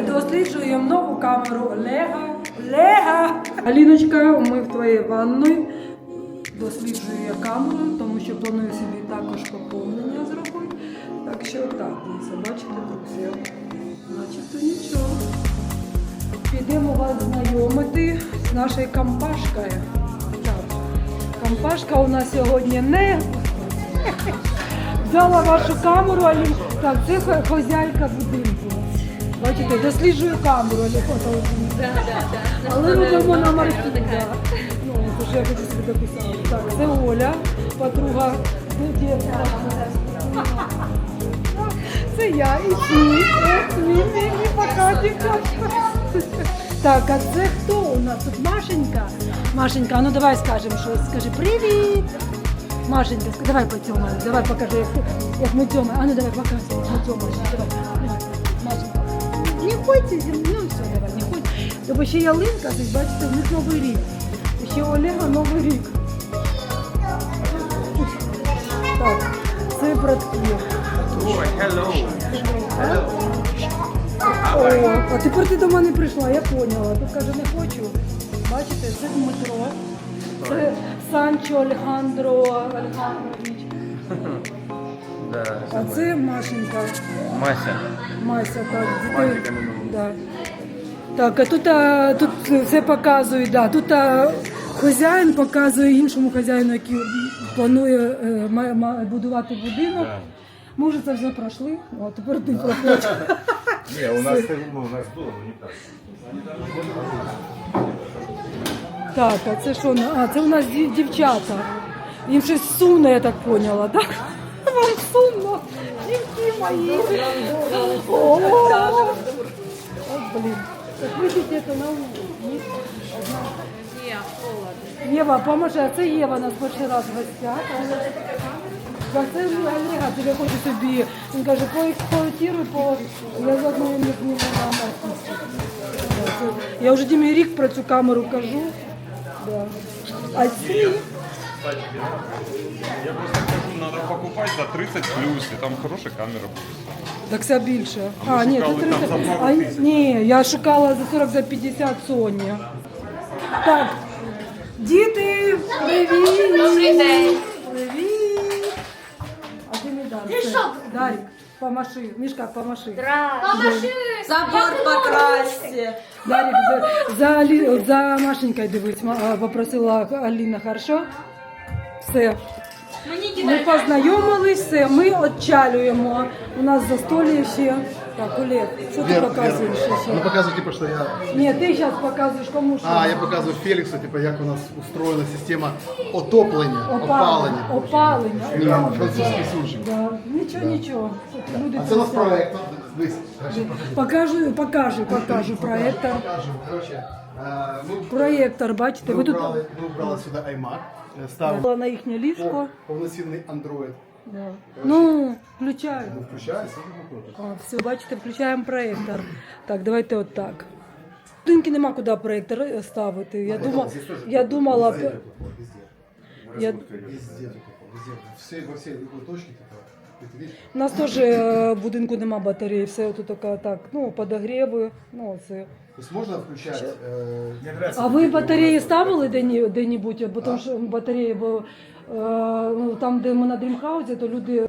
досліджуємо нову камеру Олега. Олега! Аліночка, ми в твоїй ванної. Досліджую я камеру, тому що планую собі також поповнення зробити. Так що так, бачите, друзі. Начебто нічого. Підемо вас знайомити з нашою компашкою. Компашка у нас сьогодні не взяла вашу камеру, Алін. Так, це хозяйка будинку. Бачите, досліджую камеру, Алі фото. Але робимо на маркетинг. Ну, це ж я хочу собі дописати. Так, це Оля, подруга. Де дівчинка? Це я і ці. Мій, мій, мій. Так, а це хто у нас тут? Машенька. Машенька, ну давай скажемо щось. Скажи привіт. Машенька, давай потьомаємо, давай покажи, як, як ми тьомаємо. А ну давай показуй, як ми тьомаємо. Давай. Ходьте зі мною, не ходь. Тобто ще ялинка, тут, бачите, в них Новий рік. Ще у Олега Новий рік. Так, це братки. Ой, hello. О, а тепер ти до мене прийшла, я поняла. Тут каже, не хочу. Бачите, це Дмитро. Це Санчо Алехандро Алехандрович. Да. А це Машенька. Мася. Мася, так. Да. Так, а тут, а, тут все показує, да. Тут а, хазяїн показує іншому хазяїну, який планує е, ма- ма- будувати будинок. Да. Ми вже це вже пройшли, а тепер ти проходиш. Не, у нас, ну, у нас было, но не так. Так, а це що? на- А, це у нас дів- дівчата. Їм щось сумно, я так поняла, так? Вам сумно? Дівки мої. О, блін. Вийдіть це на вулицю. Єва, поможи, а це Єва нас перший раз в гостях. Це Олега, тобі хочу собі. Він каже, поексплуатируй, по... я заодно не зніму на маркетинг. Я вже Дімі рік про цю камеру кажу. Да. А ці Я просто скажу, надо покупать за 30 плюс, и там хорошая камера будет. так це більше. А ми А, ні, це шукали там за А, тисяч. ні, я шукала за 40 за 50 Sony. Так, діти, привіт! Добрий день. Привіт! А ти не Дарик. Дарик, помаши. Мішка, помаши. Забор покрасьте. Дарик, за, за, Алі- за Машенькою дивись, ма- а, попросила Аліна, хорошо? Все. Ми познайомились, все, ми отчалюємо. У нас застолье ще. Так, Олег, що ти Вер- показуєш Вер, ще? Ну показывай, типа, что я... Ні, ти зараз показуєш кому що. А, я показываю Феликсу, типа, як у нас устроена система отоплення, Опалення. опалення. Опалення. Французький суржик. Да. Нічого, нічого. Люди А це у нас проект. Покажу, покажу, покажу проектор. Ми, Проєктор, бачите, ми, ви тут брали, ми брали сюди iMac, ставили на їхнє ліжко. повноцінний Android. Да. Ну, включаю. Ну, ну, не. А, все, бачите, включаємо проєктор. Так, давайте от так. Будинки нема куди проєктор е, ставити. Я, думала, я думала, Везде б- тепло, везде. Я, Везде тепло, везде. Все, во все точки тепло. Ти у нас теж е, в будинку нема батареї, все тут така так, ну, подогріви, ну, це. Тобто можна включати... е, А ви батареї ставили де-ні- де-небудь? Бо тому що батареї, бо е, ну, там, де ми на Дрімхаузі, то люди.